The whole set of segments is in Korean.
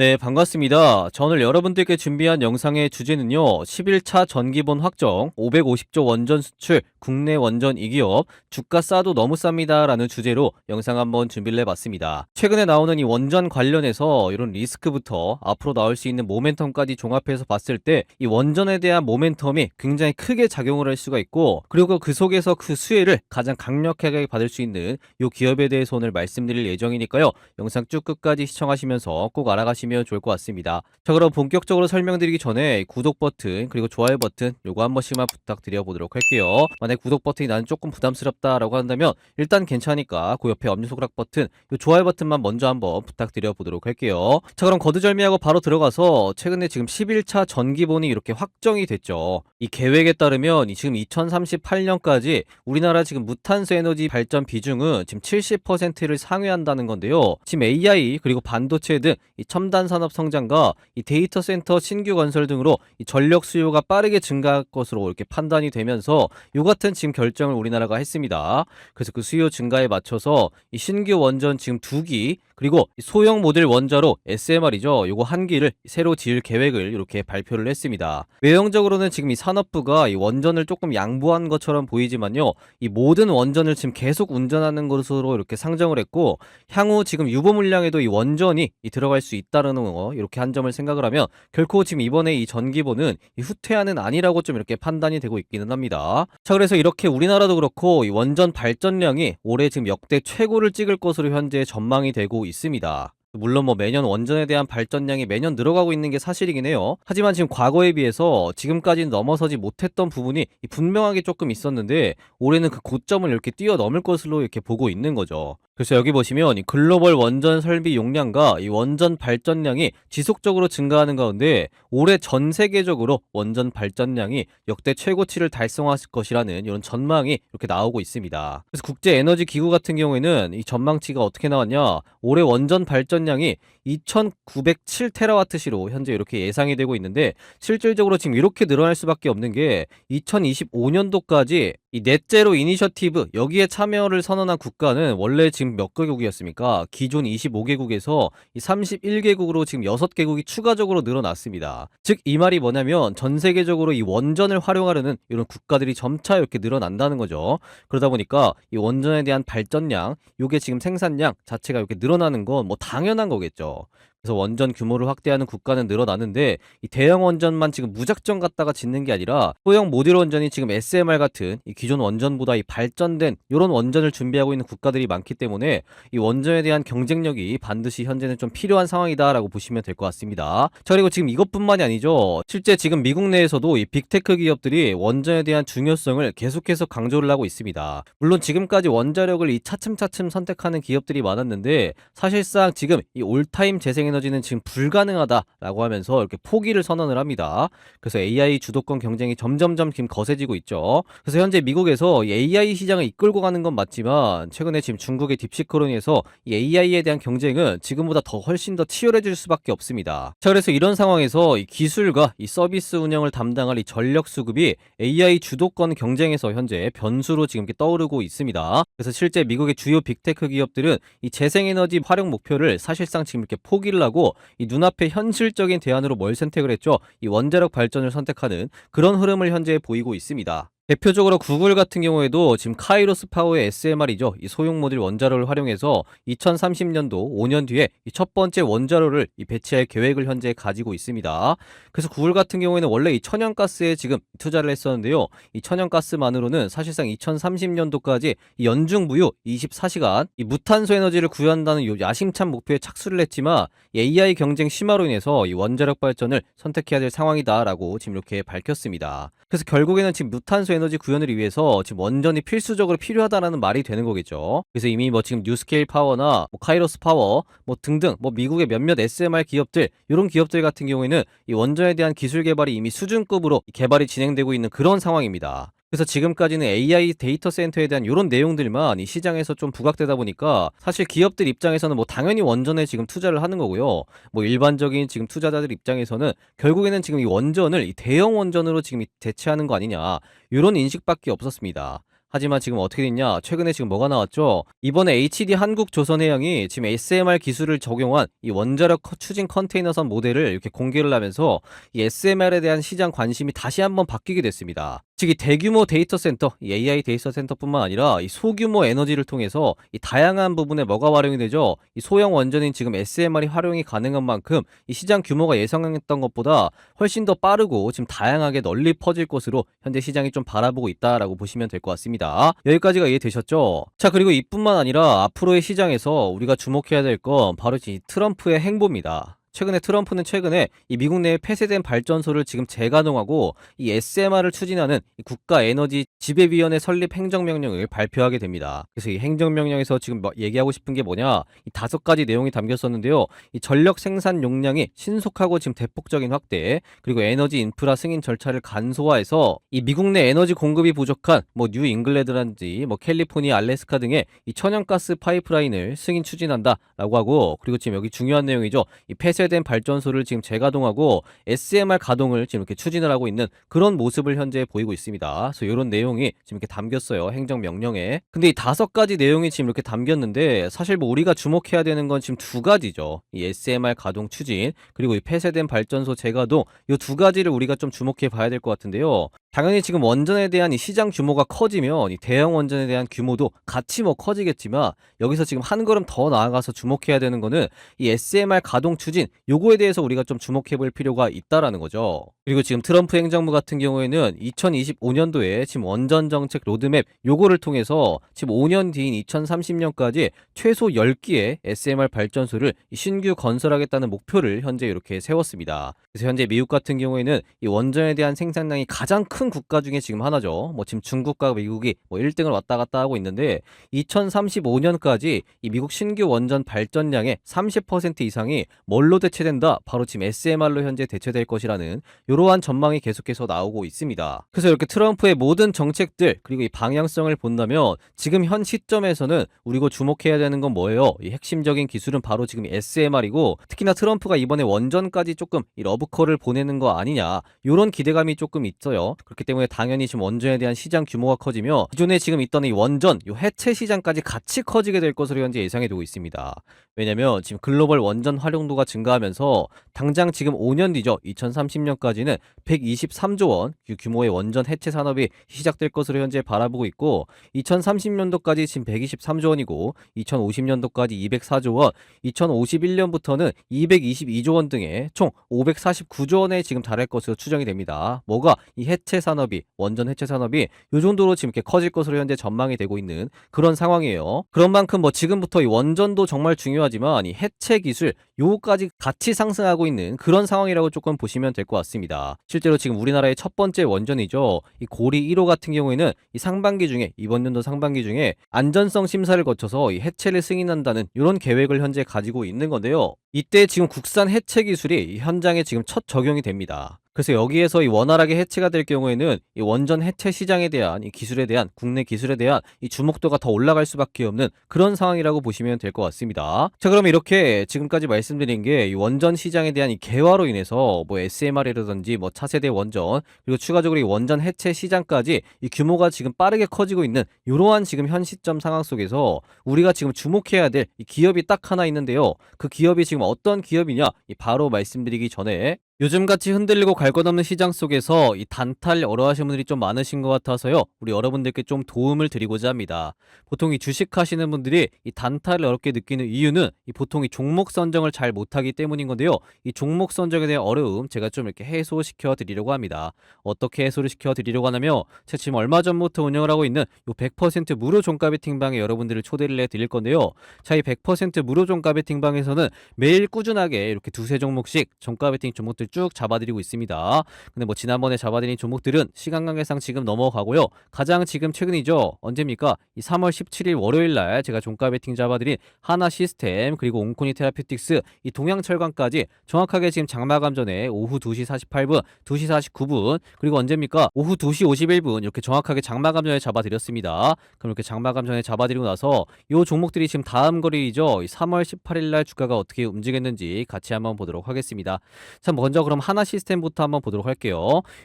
네, 반갑습니다. 저 오늘 여러분들께 준비한 영상의 주제는요, 11차 전기본 확정, 550조 원전 수출, 국내 원전 이기업, 주가 싸도 너무 쌉니다. 라는 주제로 영상 한번 준비를 해봤습니다. 최근에 나오는 이 원전 관련해서 이런 리스크부터 앞으로 나올 수 있는 모멘텀까지 종합해서 봤을 때 이 원전에 대한 모멘텀이 굉장히 크게 작용을 할 수가 있고, 그리고 그 속에서 그 수혜를 가장 강력하게 받을 수 있는 이 기업에 대해서 오늘 말씀드릴 예정이니까요. 영상 쭉 끝까지 시청하시면서 꼭 알아가시면 좋을 것 같습니다. 자 그럼 본격적으로 설명드리기 전에 구독 버튼 그리고 좋아요 버튼 요거 한 번씩만 부탁드려 보도록 할게요. 만약 구독 버튼이 나는 조금 부담스럽다라고 한다면 일단 괜찮으니까 그 옆에 엄지손가락 버튼 요 좋아요 버튼만 먼저 한번 부탁드려 보도록 할게요. 자 그럼 거두절미하고 바로 들어가서 최근에 지금 11차 전기본이 이렇게 확정이 됐죠. 이 계획에 따르면 이 지금 2038년까지 우리나라 지금 무탄소 에너지 발전 비중은 지금 70%를 상회한다는 건데요. 지금 AI 그리고 반도체 등 이 첨단 산업 성장과 이 데이터 센터 신규 건설 등으로 이 전력 수요가 빠르게 증가할 것으로 이렇게 판단이 되면서 요 같은 지금 결정을 우리나라가 했습니다. 그래서 그 수요 증가에 맞춰서 이 신규 원전 지금 두기 그리고 이 소형 모듈 원자로 SMR이죠. 요거 한 기를 새로 지을 계획을 이렇게 발표를 했습니다. 외형적으로는 지금 이 산업부가 이 원전을 조금 양보한 것처럼 보이지만요. 이 모든 원전을 지금 계속 운전하는 것으로 이렇게 상정을 했고 향후 지금 유보 물량에도 이 원전이 이 들어갈 수 있다는 거 이렇게 한 점을 생각을 하면 결코 지금 이번에 이 전기보는 이 후퇴하는 아니라고 좀 이렇게 판단이 되고 있기는 합니다. 자 그래서 이렇게 우리나라도 그렇고 이 원전 발전량이 올해 지금 역대 최고를 찍을 것으로 현재 전망이 되고 있습니다. 물론 뭐 매년 원전에 대한 발전량이 매년 늘어가고 있는 게 사실이긴 해요. 하지만 지금 과거에 비해서 지금까지는 넘어서지 못했던 부분이 분명하게 조금 있었는데 올해는 그 고점을 이렇게 뛰어넘을 것으로 이렇게 보고 있는 거죠. 그래서 여기 보시면 이 글로벌 원전 설비 용량과 이 원전 발전량이 지속적으로 증가하는 가운데 올해 전 세계적으로 원전 발전량이 역대 최고치를 달성할 것이라는 이런 전망이 이렇게 나오고 있습니다. 그래서 국제 에너지 기구 같은 경우에는 이 전망치가 어떻게 나왔냐? 올해 원전 발전 량이 2,907테라와트시로 현재 이렇게 예상이 되고 있는데 실질적으로 지금 이렇게 늘어날 수밖에 없는 게 2025년도까지 이 넷제로 이니셔티브 여기에 참여를 선언한 국가는 원래 지금 몇 개국이었습니까? 기존 25개국에서 이 31개국으로 지금 6개국이 추가적으로 늘어났습니다. 즉 이 말이 뭐냐면 전 세계적으로 이 원전을 활용하려는 이런 국가들이 점차 이렇게 늘어난다는 거죠. 그러다 보니까 이 원전에 대한 발전량, 요게 지금 생산량 자체가 이렇게 늘어나는 건 뭐 당연한 거겠죠. 그래서 원전 규모를 확대하는 국가는 늘어나는데 이 대형 원전만 지금 무작정 갖다가 짓는 게 아니라 소형 모듈 원전이 지금 SMR 같은 이 기존 원전보다 이 발전된 이런 원전을 준비하고 있는 국가들이 많기 때문에 이 원전에 대한 경쟁력이 반드시 현재는 좀 필요한 상황이다라고 보시면 될 것 같습니다. 자 그리고 지금 이것뿐만이 아니죠. 실제 지금 미국 내에서도 이 빅테크 기업들이 원전에 대한 중요성을 계속해서 강조를 하고 있습니다. 물론 지금까지 원자력을 이 차츰차츰 선택하는 기업들이 많았는데 사실상 지금 이 올타임 재생 에너지는 지금 불가능하다라고 하면서 이렇게 포기를 선언을 합니다. 그래서 AI 주도권 경쟁이 점점점 지금 거세지고 있죠. 그래서 현재 미국에서 이 AI 시장을 이끌고 가는 건 맞지만 최근에 지금 중국의 딥시크론에서 이 AI에 대한 경쟁은 지금보다 더 훨씬 더 치열해질 수밖에 없습니다. 자 그래서 이런 상황에서 이 기술과 이 서비스 운영을 담당할 이 전력 수급이 AI 주도권 경쟁에서 현재 변수로 지금 이렇게 떠오르고 있습니다. 그래서 실제 미국의 주요 빅테크 기업들은 이 재생에너지 활용 목표를 사실상 지금 이렇게 포기를 하고 이 눈앞에 현실적인 대안으로 뭘 선택을 했죠? 이 원자력 발전을 선택하는 그런 흐름을 현재 보이고 있습니다. 대표적으로 구글 같은 경우에도 지금 카이로스 파워의 SMR이죠. 이 소형 모듈 원자로를 활용해서 2030년도 5년 뒤에 이 첫 번째 원자로를 이 배치할 계획을 현재 가지고 있습니다. 그래서 구글 같은 경우에는 원래 이 천연가스에 지금 투자를 했었는데요. 이 천연가스만으로는 사실상 2030년도까지 이 연중 무휴 24시간 이 무탄소 에너지를 구현한다는 요 야심찬 목표에 착수를 했지만 이 AI 경쟁 심화로 인해서 이 원자력 발전을 선택해야 될 상황이다라고 지금 이렇게 밝혔습니다. 그래서 결국에는 지금 무탄소 에너지 구현을 위해서 지금 원전이 필수적으로 필요하다라는 말이 되는 거겠죠. 그래서 이미 뭐 지금 뉴스케일 파워나 뭐 카이로스 파워 뭐 등등 뭐 미국의 몇몇 SMR 기업들 이런 기업들 같은 경우에는 이 원전에 대한 기술 개발이 이미 수준급으로 개발이 진행되고 있는 그런 상황입니다. 그래서 지금까지는 AI 데이터 센터에 대한 이런 내용들만 이 시장에서 좀 부각되다 보니까 사실 기업들 입장에서는 뭐 당연히 원전에 지금 투자를 하는 거고요. 뭐 일반적인 지금 투자자들 입장에서는 결국에는 지금 이 원전을 이 대형 원전으로 지금 대체하는 거 아니냐 이런 인식밖에 없었습니다. 하지만 지금 어떻게 됐냐? 최근에 지금 뭐가 나왔죠? 이번에 HD 한국조선해양이 지금 SMR 기술을 적용한 이 원자력 커- 추진 컨테이너선 모델을 이렇게 공개를 하면서 이 SMR에 대한 시장 관심이 다시 한번 바뀌게 됐습니다. 즉, 이 대규모 데이터 센터, 이 AI 데이터 센터뿐만 아니라 이 소규모 에너지를 통해서 이 다양한 부분에 뭐가 활용이 되죠? 이 소형 원전인 지금 SMR이 활용이 가능한 만큼 이 시장 규모가 예상했던 것보다 훨씬 더 빠르고 지금 다양하게 널리 퍼질 것으로 현재 시장이 좀 바라보고 있다라고 보시면 될 것 같습니다. 여기까지가 이해되셨죠? 자, 그리고 이뿐만 아니라 앞으로의 시장에서 우리가 주목해야 될 건 바로 이 트럼프의 행보입니다. 최근에 트럼프는 최근에 이 미국 내에 폐쇄된 발전소를 지금 재가동하고 이 SMR을 추진하는 이 국가 에너지 지배위원회 설립 행정명령을 발표하게 됩니다. 그래서 이 행정명령에서 지금 뭐 얘기하고 싶은 게 뭐냐? 이 다섯 가지 내용이 담겼었는데요. 이 전력 생산 용량이 신속하고 지금 대폭적인 확대, 그리고 에너지 인프라 승인 절차를 간소화해서 이 미국 내 에너지 공급이 부족한 뭐 뉴 잉글랜드라든지 뭐 캘리포니아, 알래스카 등의 이 천연가스 파이프라인을 승인 추진한다라고 하고 그리고 지금 여기 중요한 내용이죠. 이 폐쇄 된 발전소를 지금 재가동하고 SMR 가동을 지금 이렇게 추진을 하고 있는 그런 모습을 현재 보이고 있습니다. 그래서 이런 내용이 지금 이렇게 담겼어요. 행정명령에. 근데 이 다섯 가지 내용이 지금 이렇게 담겼는데 사실 뭐 우리가 주목해야 되는 건 지금 두 가지죠. 이 SMR 가동 추진 그리고 이 폐쇄된 발전소 재가동 이 두 가지를 우리가 좀 주목해 봐야 될 것 같은데요. 당연히 지금 원전에 대한 이 시장 규모가 커지면 이 대형 원전에 대한 규모도 같이 뭐 커지겠지만 여기서 지금 한 걸음 더 나아가서 주목해야 되는 거는 이 SMR 가동 추진 요거에 대해서 우리가 좀 주목해 볼 필요가 있다라는 거죠. 그리고 지금 트럼프 행정부 같은 경우에는 2025년도에 지금 원전 정책 로드맵 요거를 통해서 지금 5년 뒤인 2030년까지 최소 10기의 SMR 발전소를 이 신규 건설하겠다는 목표를 현재 이렇게 세웠습니다. 그래서 현재 미국 같은 경우에는 이 원전에 대한 생산량이 가장 큰 국가 중에 지금 하나죠. 뭐 지금 중국과 미국이 뭐 1등을 왔다 갔다 하고 있는데 2035년까지 이 미국 신규 원전 발전량의 30% 이상이 뭘로 대체된다? 바로 지금 SMR로 현재 대체될 것이라는 이러한 전망이 계속해서 나오고 있습니다. 그래서 이렇게 트럼프의 모든 정책들 그리고 이 방향성을 본다면 지금 현 시점에서는 우리가 주목해야 되는 건 뭐예요? 이 핵심적인 기술은 바로 지금 SMR이고 특히나 트럼프가 이번에 원전까지 조금 이 러브콜을 보내는 거 아니냐 이런 기대감이 조금 있어요. 그렇기 때문에 당연히 지금 원전에 대한 시장 규모가 커지며 기존에 지금 있던 이 원전 이 해체 시장까지 같이 커지게 될 것으로 현재 예상이 되고 있습니다. 왜냐면 지금 글로벌 원전 활용도가 증가하면서 당장 지금 5년 뒤죠. 2030년까지는 123조 원 규모의 원전 해체 산업이 시작될 것으로 현재 바라보고 있고 2030년도까지 지금 123조 원이고 2050년도까지 204조 원, 2051년부터는 222조 원 등의 총 549조 원에 지금 달할 것으로 추정이 됩니다. 뭐가 이 해체 산업이 원전 해체 산업이 요 정도로 지금 이렇게 커질 것으로 현재 전망이 되고 있는 그런 상황이에요. 그런 만큼 뭐 지금부터 이 원전도 정말 중요하지만 이 해체 기술 요거까지 같이 상승하고 있는 그런 상황이라고 조금 보시면 될 것 같습니다. 실제로 지금 우리나라의 첫 번째 원전이죠. 이 고리 1호 같은 경우에는 이 상반기 중에 이번 연도 상반기 중에 안전성 심사를 거쳐서 이 해체를 승인한다는 이런 계획을 현재 가지고 있는 건데요. 이때 지금 국산 해체 기술이 이 현장에 지금 첫 적용이 됩니다. 그래서 여기에서 이 원활하게 해체가 될 경우에는 이 원전 해체 시장에 대한 이 기술에 대한 국내 기술에 대한 이 주목도가 더 올라갈 수밖에 없는 그런 상황이라고 보시면 될 것 같습니다. 자, 그럼 이렇게 지금까지 말씀드린 게 이 원전 시장에 대한 이 개화로 인해서 뭐 SMR이라든지 뭐 차세대 원전 그리고 추가적으로 이 원전 해체 시장까지 이 규모가 지금 빠르게 커지고 있는 이러한 지금 현 시점 상황 속에서 우리가 지금 주목해야 될 이 기업이 딱 하나 있는데요. 그 기업이 지금 어떤 기업이냐? 이 바로 말씀드리기 전에 요즘같이 흔들리고 갈것 없는 시장 속에서 이 단타를 어려워하시는 분들이 좀 많으신 것 같아서요. 우리 여러분들께 좀 도움을 드리고자 합니다. 보통 이 주식 하시는 분들이 이 단타를 어렵게 느끼는 이유는 이 보통 이 종목 선정을 잘 못하기 때문인 건데요. 이 종목 선정에 대한 어려움 제가 좀 이렇게 해소시켜 드리려고 합니다. 어떻게 해소를 시켜 드리려고 하냐면 제가 지금 얼마 전부터 운영을 하고 있는 요 100% 무료 종가 베팅방에 여러분들을 초대를 해 드릴 건데요. 자, 이 100% 무료 종가 베팅방에서는 매일 꾸준하게 이렇게 두세 종목씩 종가 베팅 종목들 쭉 잡아드리고 있습니다. 근데 뭐 지난번에 잡아드린 종목들은 시간 관계상 지금 넘어가고요. 가장 지금 최근이죠. 언제입니까? 이 3월 17일 월요일 날 제가 종가 베팅 잡아드린 하나 시스템 그리고 옹코니 테라피틱스 이 동양철강까지 정확하게 지금 장마감 전에 오후 2시 48분, 2시 49분 그리고 언제입니까? 오후 2시 51분 이렇게 정확하게 장마감 전에 잡아드렸습니다. 그럼 이렇게 장마감 전에 잡아드리고 나서 이 종목들이 지금 다음 거리죠. 이 3월 18일 날 주가가 어떻게 움직였는지 같이 한번 보도록 하겠습니다. 자, 먼저 먼저 그럼 하나 시스템부터 한번 보도록 할게요.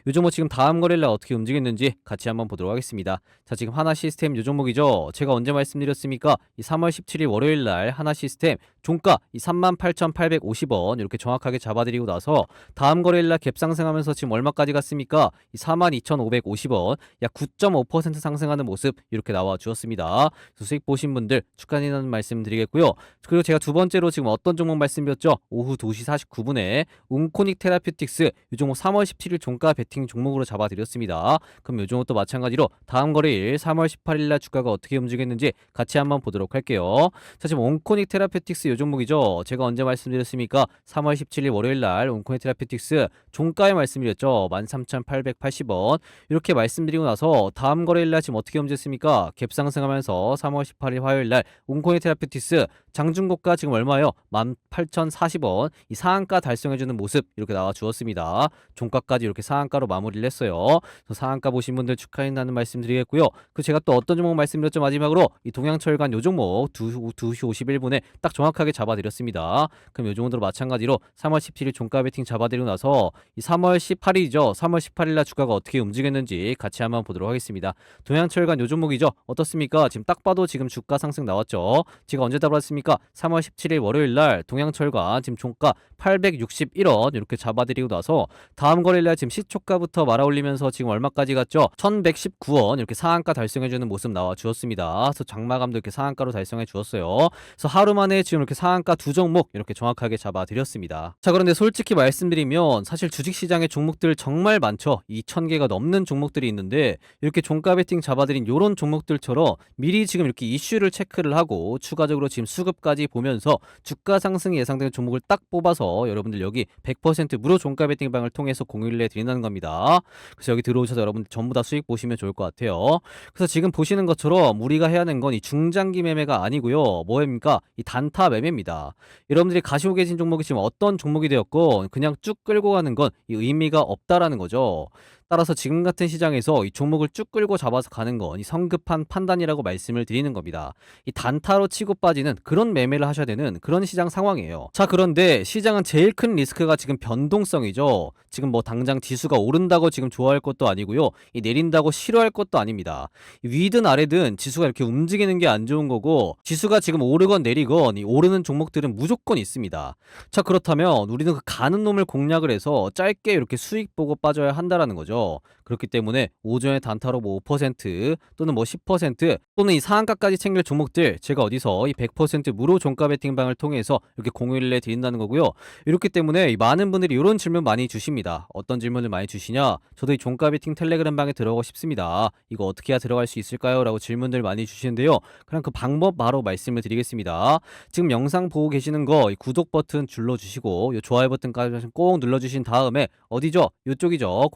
요 종목 지금 다음 거래일날 어떻게 움직였는지 같이 한번 보도록 하겠습니다. 자, 지금 하나 시스템 요 종목이죠. 제가 언제 말씀드렸습니까? 이 3월 17일 월요일날 하나 시스템 종가 이 38,850원 이렇게 정확하게 잡아드리고 나서 다음 거래일날 갭 상승하면서 지금 얼마까지 갔습니까? 이 42,550원 약 9.5% 상승하는 모습 이렇게 나와 주었습니다. 수익 보신 분들 축하드리는 말씀 드리겠고요. 그리고 제가 두 번째로 지금 어떤 종목 말씀드렸죠? 오후 2시 49분에 웅코닉 테라퓨틱스 이 종목 3월 17일 종가 베팅 종목으로 잡아드렸습니다. 그럼 이 종목도 마찬가지로 다음 거래일 3월 18일 날 주가가 어떻게 움직였는지 같이 한번 보도록 할게요. 자 지금 옹코닉 테라페틱스 요 종목이죠. 제가 언제 말씀드렸습니까? 3월 17일 월요일 날 옹코닉 테라페틱스 종가에 말씀드렸죠. 13,880원 이렇게 말씀드리고 나서 다음 거래일 날 지금 어떻게 움직였습니까? 갭 상승하면서 3월 18일 화요일 날 옹코닉 테라페틱스 장중고가 지금 얼마요? 18,040원 이 상한가 달성해주는 모습 이렇게 나와 주었습니다. 종가까지 이렇게 상한가로 마무리를 했어요. 상한가 보신 분들 축하한다는 말씀 드리겠고요. 그 제가 또 어떤 종목 말씀드렸죠 마지막으로 이 동양철관 요 종목 2, 2시 51분에 딱 정확하게 잡아드렸습니다. 그럼 요 정도로 마찬가지로 3월 17일 종가 베팅 잡아드리고 나서 이 3월 18일이죠. 3월 18일 날 주가가 어떻게 움직였는지 같이 한번 보도록 하겠습니다. 동양철관 요 종목이죠. 어떻습니까? 지금 딱 봐도 지금 주가 상승 나왔죠. 제가 언제 잡았습니까? 3월 17일 월요일 날 동양철관 지금 종가 861원 이렇게 잡아드리고 나서 다음 거래일 날 지금 시초가부터 말아올리면서 지금 얼마까지 갔죠? 1119원 이렇게 상한가 달성해주는 모습 나와 주었습니다. 그래서 장마감도 이렇게 상한가로 달성해 주었어요. 그래서 하루 만에 지금 이렇게 상한가 두 종목 이렇게 정확하게 잡아드렸습니다. 자 그런데 솔직히 말씀드리면 사실 주식시장에 종목들 정말 많죠. 2,000개가 넘는 종목들이 있는데 이렇게 종가 베팅 잡아드린 요런 종목들처럼 미리 지금 이렇게 이슈를 체크를 하고 추가적으로 지금 수급까지 보면서 주가 상승이 예상되는 종목을 딱 뽑아서 여러분들 여기 100% 무료 종가 베팅 방을 통해서 공유를 해드린다는 겁니다. 그래서 여기 들어오셔서 여러분들 전부 다 수익 보시면 좋을 것 같아요. 그래서 지금 보시는 것처럼 우리가 해야 하는 건 이 중장기 매매가 아니고요. 뭐입니까? 이 단타 매매입니다. 여러분들이 가시고 계신 종목이 지금 어떤 종목이 되었건 그냥 쭉 끌고 가는 건 이 의미가 없다라는 거죠. 따라서 지금 같은 시장에서 이 종목을 쭉 끌고 잡아서 가는 건 이 성급한 판단이라고 말씀을 드리는 겁니다. 이 단타로 치고 빠지는 그런 매매를 하셔야 되는 그런 시장 상황이에요. 자, 그런데 시장은 제일 큰 리스크가 지금 변동성이죠. 지금 뭐 당장 지수가 오른다고 지금 좋아할 것도 아니고요. 이 내린다고 싫어할 것도 아닙니다. 이 위든 아래든 지수가 이렇게 움직이는 게 안 좋은 거고 지수가 지금 오르건 내리건 이 오르는 종목들은 무조건 있습니다. 자, 그렇다면 우리는 그 가는 놈을 공략을 해서 짧게 이렇게 수익 보고 빠져야 한다라는 거죠. ど 그렇기 때문에 오전에 단타로 뭐 5% 또는 뭐 10% 또는 이 상한가까지 챙길 종목들 제가 어디서 이 100% 무료 종가 베팅방을 통해서 이렇게 공유를 해 드린다는 거고요. 이렇기 때문에 이 많은 분들이 이런 질문 많이 주십니다. 어떤 질문을 많이 주시냐? 저도 이 종가 베팅 텔레그램 방에 들어가고 싶습니다. 이거 어떻게 해야 들어갈 수 있을까요? 라고 질문들 많이 주시는데요. 그냥 그 방법 바로 말씀을 드리겠습니다. 지금 영상 보고 계시는 거이 구독 버튼 눌러주시고 이 좋아요 버튼까지 꼭 눌러주신 다음에 어디죠? 이쪽이죠.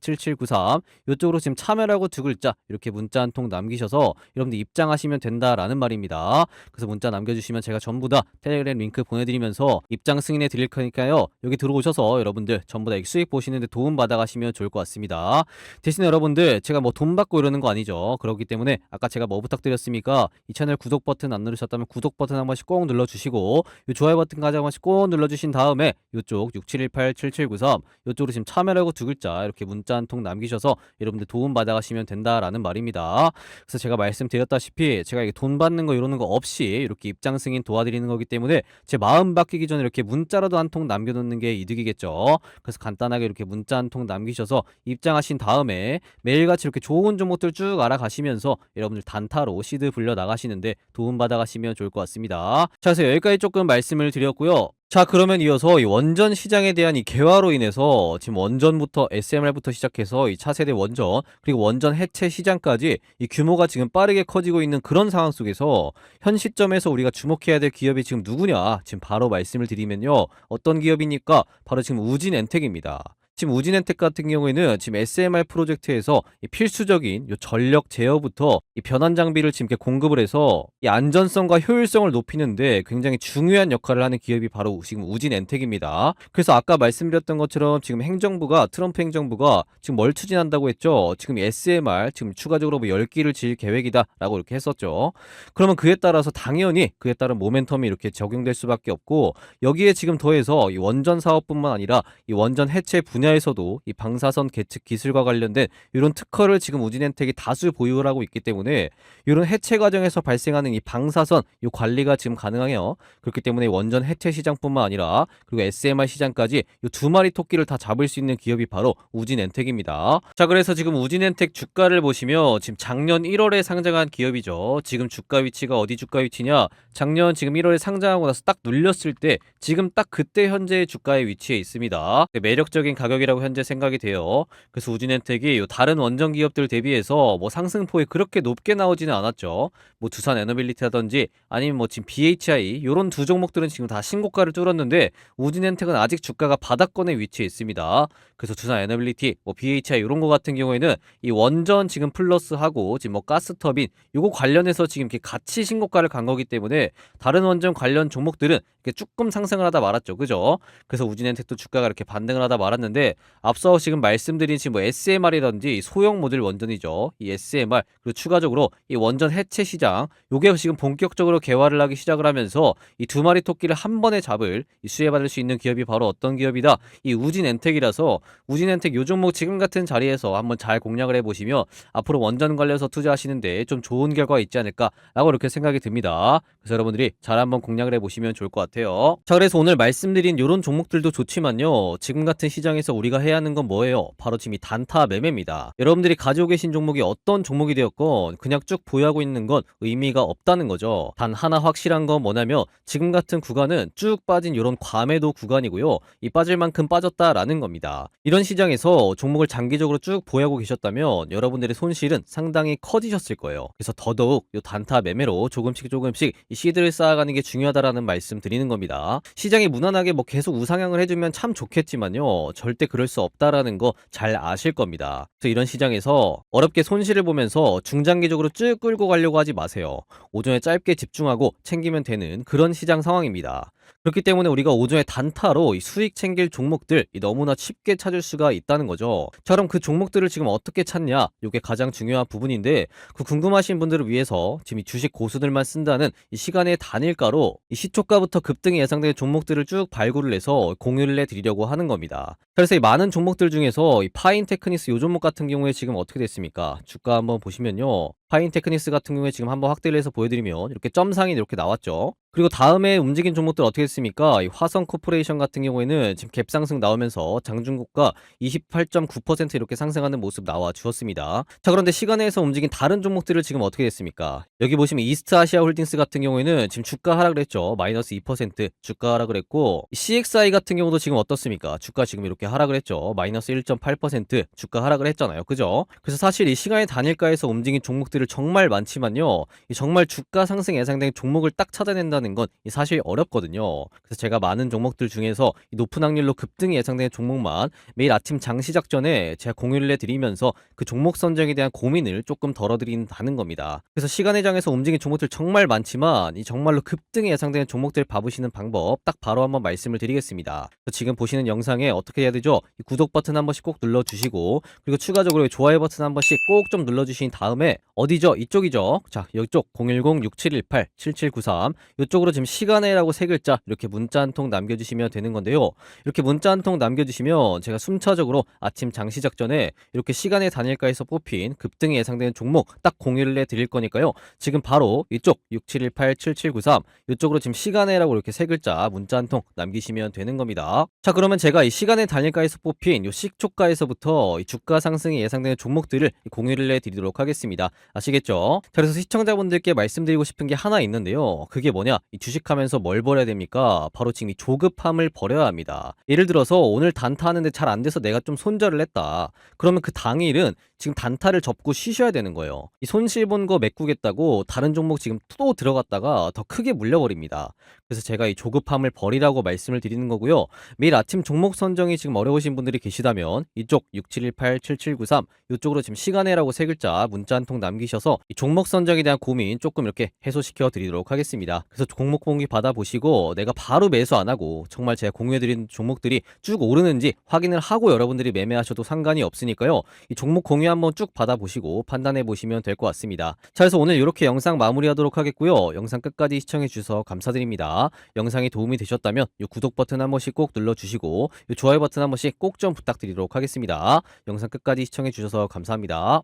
010-6718-7793 이쪽으로 지금 참여라고 두 글자 이렇게 문자 한 통 남기셔서 여러분들 입장하시면 된다라는 말입니다. 그래서 문자 남겨주시면 제가 전부 다 텔레그램 링크 보내드리면서 입장 승인해 드릴 거니까요. 여기 들어오셔서 여러분들 전부 다 수익 보시는데 도움 받아가시면 좋을 것 같습니다. 대신에 여러분들 제가 뭐 돈 받고 이러는 거 아니죠. 그렇기 때문에 아까 제가 뭐 부탁드렸습니까? 이 채널 구독 버튼 안 누르셨다면 구독 버튼 한 번씩 꼭 눌러주시고 이 좋아요 버튼까지 한 번씩 꼭 눌러주신 다음에 이쪽 6718-7793 이쪽으로 지금 참여라고 두 글자 이렇게 문자 한 통 남기셔서 여러분들 도움 받아가시면 된다라는 말입니다. 그래서 제가 말씀드렸다시피 제가 이게 돈 받는 거 이러는 거 없이 이렇게 입장 승인 도와드리는 거기 때문에 제 마음 바뀌기 전에 이렇게 문자라도 한 통 남겨놓는 게 이득이겠죠. 그래서 간단하게 이렇게 문자 한 통 남기셔서 입장하신 다음에 매일같이 이렇게 좋은 종목들 쭉 알아가시면서 여러분들 단타로 시드 불려 나가시는데 도움 받아가시면 좋을 것 같습니다. 자, 그래서 여기까지 조금 말씀을 드렸고요. 자, 그러면 이어서 이 원전 시장에 대한 이 개화로 인해서 지금 원전부터 SMR부터 시작해서 이 차세대 원전 그리고 원전 해체 시장까지 이 규모가 지금 빠르게 커지고 있는 그런 상황 속에서 현 시점에서 우리가 주목해야 될 기업이 지금 누구냐? 지금 바로 말씀을 드리면요. 어떤 기업이니까 바로 지금 우진 엔텍입니다. 지금 우진엔텍 같은 경우에는 지금 SMR 프로젝트에서 이 필수적인 요 전력 제어부터 이 변환 장비를 지금 이렇게 공급을 해서 이 안전성과 효율성을 높이는데 굉장히 중요한 역할을 하는 기업이 바로 지금 우진엔텍입니다. 그래서 아까 말씀드렸던 것처럼 지금 행정부가 트럼프 행정부가 지금 뭘 추진한다고 했죠? 지금 SMR 지금 추가적으로 뭐 10기를 지을 계획이다라고 이렇게 했었죠. 그러면 그에 따라서 당연히 그에 따른 모멘텀이 이렇게 적용될 수밖에 없고 여기에 지금 더해서 이 원전 사업뿐만 아니라 이 원전 해체 분야 에서도 이 방사선 계측 기술과 관련된 이런 특허를 지금 우진엔텍이 다수 보유를 하고 있기 때문에 이런 해체 과정에서 발생하는 이 방사선 이 관리가 지금 가능해요. 그렇기 때문에 원전 해체 시장뿐만 아니라 그리고 SMR 시장까지 이 두 마리 토끼를 다 잡을 수 있는 기업이 바로 우진엔텍입니다. 자, 그래서 지금 우진엔텍 주가를 보시면 지금 작년 1월에 상장한 기업이죠. 지금 주가 위치가 어디 주가 위치냐? 작년 지금 1월에 상장하고 나서 딱 눌렸을 때 지금 딱 그때 현재의 주가의 위치에 있습니다. 매력적인 가격 이라고 현재 생각이 돼요. 그래서 우진엔텍이 요 다른 원전 기업들 대비해서 뭐 상승폭이 그렇게 높게 나오지는 않았죠. 뭐 두산 에너빌리티라든지 아니면 뭐 지금 BHI 요런 두 종목들은 지금 다 신고가를 뚫었는데 우진엔텍은 아직 주가가 바닥권에 위치해 있습니다. 그래서 두산 에너빌리티, 뭐 BHI 이런 거 같은 경우에는 이 원전 지금 플러스하고 지금 뭐 가스터빈 요거 관련해서 지금 이렇게 같이 신고가를 간 거기 때문에 다른 원전 관련 종목들은 이렇게 조금 상승을 하다 말았죠. 그죠? 그래서 우진엔텍도 주가가 이렇게 반등을 하다 말았는데 앞서 지금 말씀드린 지금 뭐 SMR이든지 소형 모듈 원전이죠. 이 SMR 그리고 추가적으로 이 원전 해체 시장 요게 지금 본격적으로 개화를 하기 시작을 하면서 이 두 마리 토끼를 한 번에 잡을 이 수혜받을 수 있는 기업이 바로 어떤 기업이다. 이 우진엔텍이라서 우진엔텍 요 종목 지금 같은 자리에서 한번 잘 공략을 해보시면 앞으로 원전 관련해서 투자하시는데 좀 좋은 결과가 있지 않을까라고 이렇게 생각이 듭니다. 그래서 여러분들이 잘 한번 공략을 해보시면 좋을 것 같아요. 자, 그래서 오늘 말씀드린 이런 종목들도 좋지만요. 지금 같은 시장에서 우리가 해야 하는 건 뭐예요? 바로 지금 이 단타 매매입니다. 여러분들이 가지고 계신 종목이 어떤 종목이 되었건 그냥 쭉 보유하고 있는 건 의미가 없다는 거죠. 단 하나 확실한 건 뭐냐면 지금 같은 구간은 쭉 빠진 이런 과매도 구간이고요. 이 빠질 만큼 빠졌다라는 겁니다. 이런 시장에서 종목을 장기적으로 쭉 보유하고 계셨다면 여러분들의 손실은 상당히 커지셨을 거예요. 그래서 더더욱 이 단타 매매로 조금씩 조금씩 이 시드를 쌓아가는 게 중요하다라는 말씀 드리는 겁니다. 시장이 무난하게 뭐 계속 우상향을 해주면 참 좋겠지만요. 절대 그럴 수 없다라는 거 잘 아실 겁니다. 그래서 이런 시장에서 어렵게 손실을 보면서 중장기적으로 쭉 끌고 가려고 하지 마세요. 오전에 짧게 집중하고 챙기면 되는 그런 시장 상황입니다. 그렇기 때문에 우리가 오전에 단타로 이 수익 챙길 종목들 이 너무나 쉽게 찾을 수가 있다는 거죠. 자, 그럼 그 종목들을 지금 어떻게 찾냐? 이게 가장 중요한 부분인데 그 궁금하신 분들을 위해서 지금 이 주식 고수들만 쓴다는 이 시간의 단일가로 이 시초가부터 급등이 예상되는 종목들을 쭉 발굴을 해서 공유를 해드리려고 하는 겁니다. 그래서 이 많은 종목들 중에서 이 파인 테크니스 요 종목 같은 경우에 지금 어떻게 됐습니까? 주가 한번 보시면요. 파인 테크니스 같은 경우에 지금 한번 확대를 해서 보여드리면 이렇게 점상이 이렇게 나왔죠. 그리고 다음에 움직인 종목들 어떻게 됐습니까? 이 화성 코퍼레이션 같은 경우에는 지금 갭 상승 나오면서 장중국가 28.9% 이렇게 상승하는 모습 나와 주었습니다. 자, 그런데 시간에서 움직인 다른 종목들을 지금 어떻게 됐습니까? 여기 보시면 이스트 아시아 홀딩스 같은 경우에는 지금 주가 하락을 했죠. 마이너스 2% 주가 하락을 했고 CXI 같은 경우도 지금 어떻습니까? 주가 지금 이렇게 하락을 했죠. 마이너스 1.8% 주가 하락을 했잖아요. 그죠? 그래서 사실 이 시간의 단일가에서 움직인 종목들 을 정말 많지만요. 이 정말 주가 상승 예상된 종목을 딱 찾아낸다는 건 사실 어렵거든요. 그래서 제가 많은 종목들 중에서 이 높은 확률로 급등이 예상되는 종목만 매일 아침 장 시작 전에 제가 공유를 해드리면서 그 종목 선정에 대한 고민을 조금 덜어드린다는 겁니다. 그래서 시간의 장에서 움직인 종목들 정말 많지만 이 정말로 급등이 예상되는 종목들 봐보시는 방법 딱 바로 한번 말씀을 드리겠습니다. 지금 보시는 영상에 어떻게 해야 되죠? 이 구독 버튼 한 번씩 꼭 눌러주시고 그리고 추가적으로 좋아요 버튼 한 번씩 꼭 좀 눌러주신 다음에 어디죠? 이쪽이죠? 자, 이쪽 010-6718-7793 이쪽으로 지금 시간에라고 세 글자 이렇게 문자 한 통 남겨주시면 되는 건데요. 이렇게 문자 한 통 남겨주시면 제가 순차적으로 아침 장 시작 전에 이렇게 시간의 단일가에서 뽑힌 급등이 예상되는 종목 딱 공유를 해드릴 거니까요. 지금 바로 이쪽 6718-7793 이쪽으로 지금 시간에라고 이렇게 세 글자 문자 한 통 남기시면 되는 겁니다. 자 그러면 제가 이 시간의 단일가에서 뽑힌 이 식초가에서부터 이 주가 상승이 예상되는 종목들을 공유를 해드리도록 하겠습니다. 아시겠죠? 자, 그래서 시청자분들께 말씀드리고 싶은 게 하나 있는데요. 그게 뭐냐? 이 주식하면서 뭘 버려야 됩니까? 바로 지금 이 조급함을 버려야 합니다. 예를 들어서 오늘 단타 하는데 잘 안 돼서 내가 좀 손절을 했다. 그러면 그 당일은 지금 단타를 접고 쉬셔야 되는 거예요. 이 손실 본 거 메꾸겠다고 다른 종목 지금 또 들어갔다가 더 크게 물려버립니다. 그래서 제가 이 조급함을 버리라고 말씀을 드리는 거고요. 매일 아침 종목 선정이 지금 어려우신 분들이 계시다면 이쪽 6718-7793 이쪽으로 지금 시간에라고 세 글자 문자 한 통 남기셔서 이 종목 선정에 대한 고민 조금 이렇게 해소시켜 드리도록 하겠습니다. 그래서 종목 공개 받아보시고 내가 바로 매수 안 하고 정말 제가 공유해드린 종목들이 쭉 오르는지 확인을 하고 여러분들이 매매하셔도 상관이 없으니까요. 이 종목 공유 한번 쭉 받아보시고 판단해 보시면 될 것 같습니다. 자, 그래서 오늘 이렇게 영상 마무리하도록 하겠고요. 영상 끝까지 시청해 주셔서 감사드립니다. 영상이 도움이 되셨다면 이 구독 버튼 한 번씩 꼭 눌러주시고 이 좋아요 버튼 한 번씩 꼭 좀 부탁드리도록 하겠습니다. 영상 끝까지 시청해 주셔서 감사합니다.